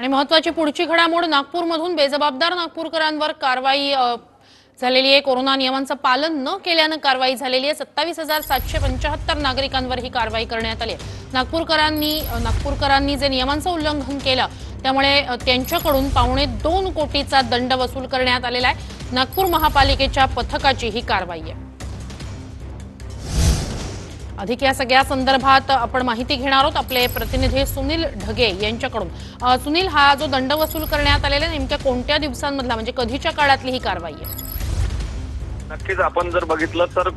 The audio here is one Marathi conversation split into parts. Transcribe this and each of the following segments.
आणि महत्वाची पुढची घडामोड नागपूरमधून बेजबाबदार नागपूरकरांवर कारवाई झालेली आहे. कोरोना नियमांचं पालन न केल्यानं कारवाई झालेली आहे. सत्तावीस हजार सातशे पंच्याहत्तर नागरिकांवर ही कारवाई करण्यात आली आहे. नागपूरकरांनी नागपूरकरांनी जे नियमांचं उल्लंघन केलं त्यामुळे त्यांच्याकडून पावणे दोन कोटीचा दंड वसूल करण्यात आलेला आहे. नागपूर महापालिकेच्या पथकाची ही कारवाई आहे. अधिक या सगळ्या संदर्भात आपण माहिती घेणार आहोत. आपले प्रतिनिधी सुनील ढगे यांच्याकडून. सुनील हा जो दंड वसूल करण्यात आलेला आहे, नेमक्या कोणत्या दिवसांमधला? म्हणजे कधीच्या काळातली ही कारवाई आहे? नक्कीच आपण जर बघितलं तर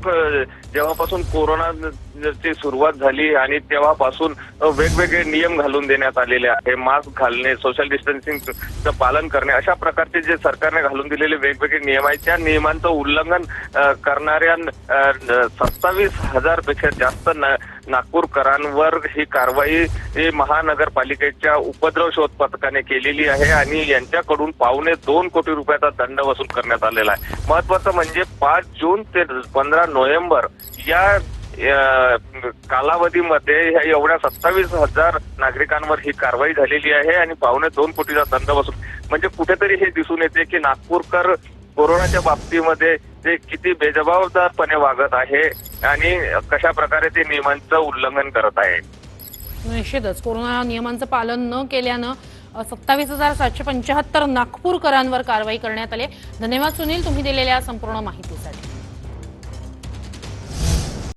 जेव्हापासून कोरोनाची सुरुवात झाली आणि तेव्हापासून वेगवेगळे नियम घालून देण्यात आलेले आहे. मास्क घालणे सोशल डिस्टन्सिंगचं पालन करणे अशा प्रकारचे जे सरकारने घालून दिलेले वेगवेगळे नियम आहेत त्या नियमांचं उल्लंघन करणाऱ्या सत्तावीस हजारपेक्षा जास्त नागपूरकरांवर ही कारवाई ही महानगरपालिकेच्या उपद्रव शोध पथकाने केलेली आहे आणि यांच्याकडून पावणे दोन कोटी रुपयाचा दंड वसूल करण्यात आलेला आहे. महत्वाचं म्हणजे पाच जून ते पंधरा नोव्हेंबर या कालावधीमध्ये ह्या एवढ्या सत्तावीस हजार नागरिकांवर ही कारवाई झालेली आहे आणि पावणे दोन कोटीचा दंड वसूल. म्हणजे कुठेतरी हे दिसून येते की नागपूरकर कोरोनाच्या बाबतीमध्ये ते किती बेजबाबदारपणे वागत आहे आणि कशा प्रकारे ते नियमांचं उल्लंघन करत आहे. निश्चितच. कोरोना नियमांचं पालन न केल्यानं सत्तावीस हजार सातशे पंच्याहत्तर नागपूरकरांवर कारवाई करण्यात आली धन्यवाद सुनील तुम्ही दिलेल्या संपूर्ण माहितीसाठी.